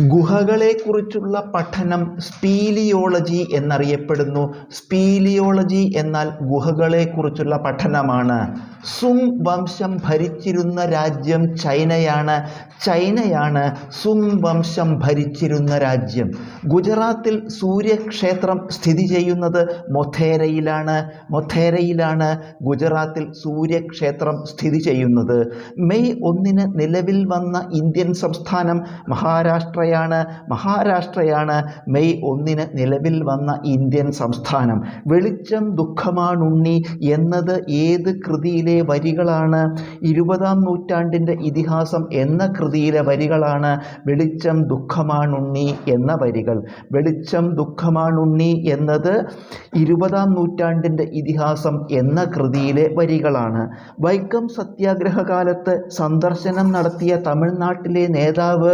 ഗുഹകളെക്കുറിച്ചുള്ള പഠനം സ്പീലിയോളജി എന്നറിയപ്പെടുന്നു. സ്പീലിയോളജി എന്നാൽ ഗുഹകളെക്കുറിച്ചുള്ള പഠനമാണ്. സുങ് വംശം ഭരിച്ചിരുന്ന രാജ്യം ചൈനയാണ്. ചൈനയാണ് സുങ് വംശം ഭരിച്ചിരുന്ന രാജ്യം. ഗുജറാത്തിൽ സൂര്യക്ഷേത്രം സ്ഥിതി ചെയ്യുന്നത് മൊഥേരയിലാണ്. മൊഥേരയിലാണ് ഗുജറാത്തിൽ സൂര്യക്ഷേത്രം സ്ഥിതി ചെയ്യുന്നത്. മെയ് ഒന്നിന് നിലവിൽ വന്ന ഇന്ത്യൻ സംസ്ഥാനം മഹാരാഷ്ട്രയാണ്. മഹാരാഷ്ട്രയാണ് മെയ് ഒന്നിന് നിലവിൽ വന്ന ഇന്ത്യൻ സംസ്ഥാനം. വെളിച്ചം ദുഃഖമാണുണ്ണി എന്നത് ഏത് കൃതിയിലെ വരികളാണ്. ഇരുപതാം നൂറ്റാണ്ടിന്റെ ഇതിഹാസം എന്ന കൃതിയിലെ വരികളാണ് വെളിച്ചം ദുഃഖമാണുണ്ണി എന്ന വരികൾ. വെളിച്ചം ദുഃഖമാണുണ്ണി എന്നത് ഇരുപതാം നൂറ്റാണ്ടിന്റെ ഇതിഹാസം എന്ന കൃതിയിലെ വരികളാണ്. വൈക്കം സത്യാഗ്രഹ കാലത്ത് സന്ദർശനം നടത്തിയ തമിഴ്നാട്ടിലെ നേതാവ്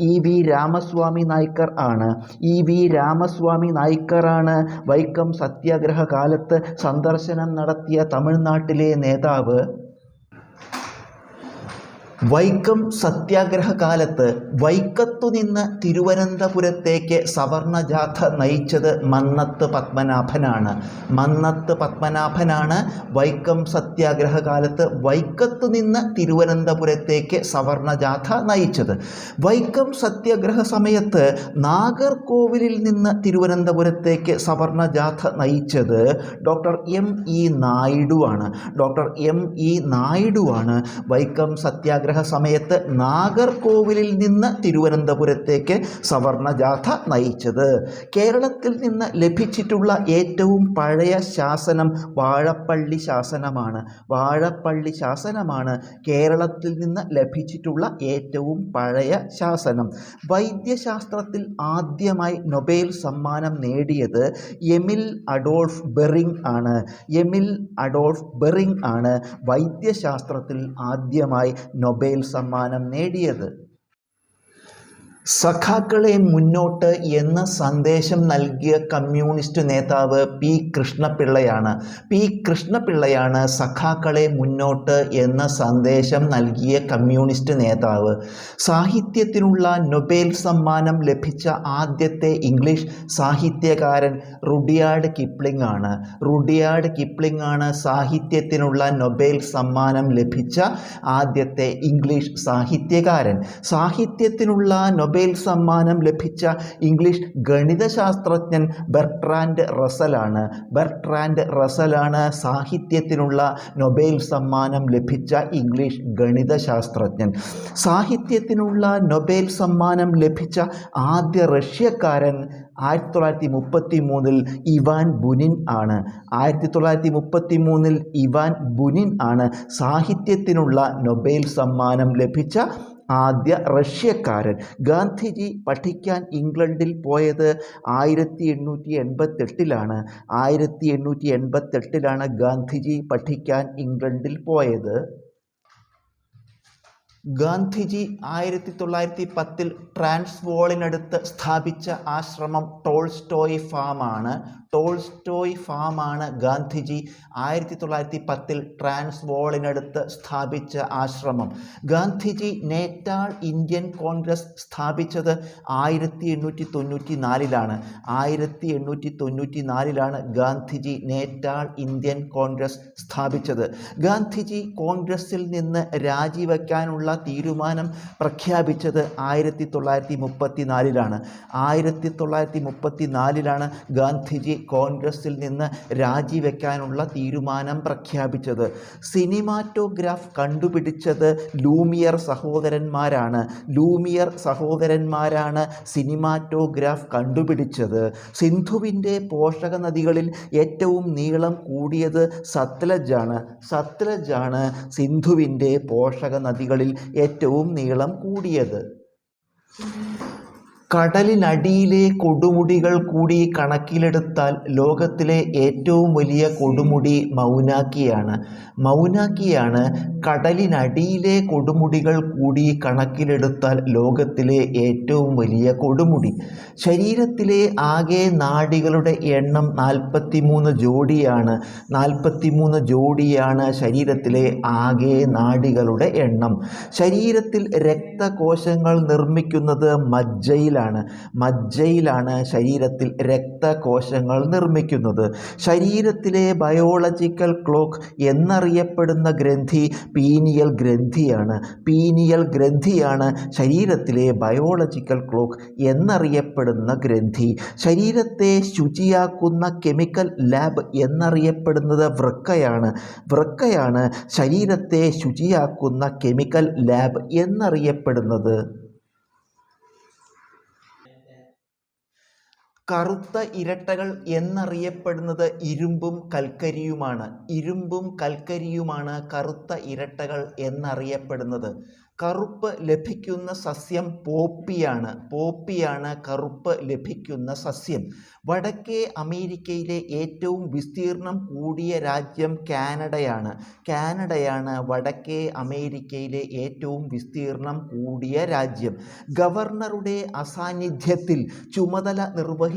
ഇ വി രാമസ്വാമി നായ്ക്കർ ആണ്. ഇ വി രാമസ്വാമി നായ്ക്കറാണ് വൈക്കം സത്യാഗ്രഹ കാലത്ത് സന്ദർശനം നടത്തിയ തമിഴ്നാട്ടിലെ നേതാവ്. പിതാവ് വൈക്കം സത്യാഗ്രഹ കാലത്ത് വൈക്കത്തു നിന്ന് തിരുവനന്തപുരത്തേക്ക് സവർണജാഥ നയിച്ചത് മന്നത്ത് പത്മനാഭനാണ്. മന്നത്ത് പത്മനാഭനാണ് വൈക്കം സത്യാഗ്രഹ കാലത്ത് വൈക്കത്തു നിന്ന് തിരുവനന്തപുരത്തേക്ക് സവർണജാഥ നയിച്ചത്. വൈക്കം സത്യാഗ്രഹ സമയത്ത് നാഗർകോവിലിൽ നിന്ന് തിരുവനന്തപുരത്തേക്ക് സവർണജാഥ നയിച്ചത് ഡോക്ടർ എം ഇ നായിഡു ആണ്. ഡോക്ടർ എം ഇ നായിഡു ആണ് വൈക്കം സത്യാഗ്രഹ സമയത്ത് നാഗർകോവിലിൽ നിന്ന് തിരുവനന്തപുരത്തേക്ക് സവർണജാഥ നയിച്ചത്. കേരളത്തിൽ നിന്ന് ലഭിച്ചിട്ടുള്ള ഏറ്റവും പഴയ ശാസനം വാഴപ്പള്ളി ശാസനമാണ്. വാഴപ്പള്ളി ശാസനമാണ് കേരളത്തിൽ നിന്ന് ലഭിച്ചിട്ടുള്ള ഏറ്റവും പഴയ ശാസനം. വൈദ്യശാസ്ത്രത്തിൽ ആദ്യമായി നൊബേൽ സമ്മാനം നേടിയത് എമിൽ അഡോൾഫ് ബെറിങ് ആണ്. എമിൽ അഡോൾഫ് ബെറിങ് ആണ് വൈദ്യശാസ്ത്രത്തിൽ ആദ്യമായി നൊബേൽ സമ്മാനം നേടിയത്. സഖാക്കളെ മുന്നോട്ട് എന്ന സന്ദേശം നൽകിയ കമ്മ്യൂണിസ്റ്റ് നേതാവ് പി കൃഷ്ണപിള്ളയാണ്. പി കൃഷ്ണപിള്ളയാണ് സഖാക്കളെ മുന്നോട്ട് എന്ന സന്ദേശം നൽകിയ കമ്മ്യൂണിസ്റ്റ് നേതാവ്. സാഹിത്യത്തിനുള്ള നൊബേൽ സമ്മാനം ലഭിച്ച ആദ്യത്തെ ഇംഗ്ലീഷ് സാഹിത്യകാരൻ റുഡിയാർഡ് കിപ്ലിംഗ് ആണ്. റുഡിയാർഡ് കിപ്ലിംഗ് ആണ് സാഹിത്യത്തിനുള്ള നൊബേൽ സമ്മാനം ലഭിച്ച ആദ്യത്തെ ഇംഗ്ലീഷ് സാഹിത്യകാരൻ. സാഹിത്യത്തിനുള്ള നൊബേൽ സമ്മാനം ലഭിച്ച ഇംഗ്ലീഷ് ഗണിതശാസ്ത്രജ്ഞൻ ബെർട്രാൻഡ് റസലാണ്. ബെർട്രാൻഡ് റസലാണ് സാഹിത്യത്തിനുള്ള നൊബേൽ സമ്മാനം ലഭിച്ച ഇംഗ്ലീഷ് ഗണിതശാസ്ത്രജ്ഞൻ. സാഹിത്യത്തിനുള്ള നൊബേൽ സമ്മാനം ലഭിച്ച ആദ്യ റഷ്യക്കാരൻ ആയിരത്തി തൊള്ളായിരത്തി മുപ്പത്തി മൂന്നിൽ ഇവാൻ ബുനിൻ ആണ്. ആയിരത്തി തൊള്ളായിരത്തി മുപ്പത്തി മൂന്നിൽ ഇവാൻ ബുനിൻ ആണ് സാഹിത്യത്തിനുള്ള നൊബേൽ സമ്മാനം ലഭിച്ച ആദ്യ റഷ്യക്കാരൻ. ഗാന്ധിജി പഠിക്കാൻ ഇംഗ്ലണ്ടിൽ പോയത് ആയിരത്തി എണ്ണൂറ്റി എൺപത്തെട്ടിലാണ് ആയിരത്തി എണ്ണൂറ്റി എൺപത്തെട്ടിലാണ് ഗാന്ധിജി പഠിക്കാൻ ഇംഗ്ലണ്ടിൽ പോയത്. ഗാന്ധിജി ആയിരത്തി തൊള്ളായിരത്തി പത്തിൽ ട്രാൻസ്വോളിനടുത്ത് സ്ഥാപിച്ച ആശ്രമം ടോൾസ്റ്റോയ് ഫാമാണ്. ടോൾസ്റ്റോയ് ഫാമാണ് ഗാന്ധിജി ആയിരത്തി തൊള്ളായിരത്തി പത്തിൽ ട്രാൻസ്വോളിനടുത്ത് സ്ഥാപിച്ച ആശ്രമം. ഗാന്ധിജി നേറ്റാൾ ഇന്ത്യൻ കോൺഗ്രസ് സ്ഥാപിച്ചത് ആയിരത്തി എണ്ണൂറ്റി തൊണ്ണൂറ്റി നാലിലാണ് ആയിരത്തി എണ്ണൂറ്റി തൊണ്ണൂറ്റി നാലിലാണ് ഗാന്ധിജി നേറ്റാൾ ഇന്ത്യൻ കോൺഗ്രസ് സ്ഥാപിച്ചത്. ഗാന്ധിജി കോൺഗ്രസിൽ നിന്ന് രാജിവെക്കാനുള്ള തീരുമാനം പ്രഖ്യാപിച്ചത് ആയിരത്തി തൊള്ളായിരത്തി മുപ്പത്തി നാലിലാണ് ആയിരത്തി തൊള്ളായിരത്തി മുപ്പത്തി നാലിലാണ് ഗാന്ധിജി കോൺഗ്രസിൽ നിന്ന് രാജിവെക്കാനുള്ള തീരുമാനം പ്രഖ്യാപിച്ചത്. സിനിമാറ്റോഗ്രാഫ് കണ്ടുപിടിച്ചത് ലൂമിയർ സഹോദരന്മാരാണ്. ലൂമിയർ സഹോദരന്മാരാണ് സിനിമാറ്റോഗ്രാഫ് കണ്ടുപിടിച്ചത്. സിന്ധുവിന്റെ പോഷക നദികളിൽ ഏറ്റവും നീളം കൂടിയത് സത്ലജാണ്. സത്ലജാണ് സിന്ധുവിന്റെ പോഷക നദികളിൽ ഏറ്റവും നീളം കൂടിയത്. കടലിനടിയിലെ കൊടുമുടികൾ കൂടി കണക്കിലെടുത്താൽ ലോകത്തിലെ ഏറ്റവും വലിയ കൊടുമുടി മൗനാക്കിയാണ്. മൗനാക്കിയാണ് കടലിനടിയിലെ കൊടുമുടികൾ കൂടി കണക്കിലെടുത്താൽ ലോകത്തിലെ ഏറ്റവും വലിയ കൊടുമുടി. ശരീരത്തിലെ ആകെ നാടികളുടെ എണ്ണം നാൽപ്പത്തി മൂന്ന് ജോഡിയാണ്. നാൽപ്പത്തി മൂന്ന് ജോഡിയാണ് ശരീരത്തിലെ ആകെ നാടികളുടെ എണ്ണം. ശരീരത്തിൽ രക്തകോശങ്ങൾ നിർമ്മിക്കുന്നത് മജ്ജയിലാണ്. മജ്ജയിലാണ് ശരീരത്തിൽ രക്തകോശങ്ങൾ നിർമ്മിക്കുന്നത്. ശരീരത്തിലെ ബയോളജിക്കൽ ക്ലോക്ക് എന്നറിയപ്പെടുന്ന ഗ്രന്ഥി പീനിയൽ ഗ്രന്ഥിയാണ്. പീനിയൽ ഗ്രന്ഥിയാണ് ശരീരത്തിലെ ബയോളജിക്കൽ ക്ലോക്ക് എന്നറിയപ്പെടുന്ന ഗ്രന്ഥി. ശരീരത്തെ ശുചിയാക്കുന്ന കെമിക്കൽ ലാബ് എന്നറിയപ്പെടുന്നത് വൃക്കയാണ്. വൃക്കയാണ് ശരീരത്തെ ശുചിയാക്കുന്ന കെമിക്കൽ ലാബ് എന്നറിയപ്പെടുന്നത്. കറുത്ത ഇരട്ടകൾ എന്നറിയപ്പെടുന്നത് ഇരുമ്പും കൽക്കരിയുമാണ്. ഇരുമ്പും കൽക്കരിയുമാണ് കറുത്ത ഇരട്ടകൾ എന്നറിയപ്പെടുന്നത്. കറുപ്പ് ലഭിക്കുന്ന സസ്യം പോപ്പിയാണ്. പോപ്പിയാണ് കറുപ്പ് ലഭിക്കുന്ന സസ്യം. വടക്കേ അമേരിക്കയിലെ ഏറ്റവും വിസ്തീർണം കൂടിയ രാജ്യം കാനഡയാണ്. കാനഡയാണ് വടക്കേ അമേരിക്കയിലെ ഏറ്റവും വിസ്തീർണം കൂടിയ രാജ്യം. ഗവർണറുടെ അസാന്നിധ്യത്തിൽ ചുമതല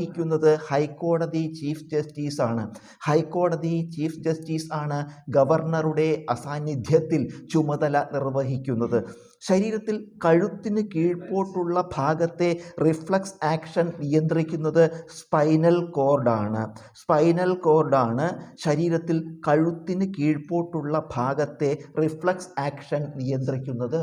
നിർവഹിക്കുന്നത് ഹൈക്കോടതി ചീഫ് ജസ്റ്റിസ് ആണ്. ഹൈക്കോടതി ചീഫ് ജസ്റ്റിസ് ആണ് ഗവർണറുടെ അസാന്നിധ്യത്തിൽ ചുമതല നിർവഹിക്കുന്നത്. ശരീരത്തിൽ കഴുത്തിന് കീഴ്പോട്ടുള്ള ഭാഗത്തെ റിഫ്ലക്സ് ആക്ഷൻ നിയന്ത്രിക്കുന്നത് സ്പൈനൽ കോർഡാണ് സ്പൈനൽ കോർഡാണ് ശരീരത്തിൽ കഴുത്തിന് കീഴ്പോട്ടുള്ള ഭാഗത്തെ റിഫ്ലക്സ് ആക്ഷൻ നിയന്ത്രിക്കുന്നത്.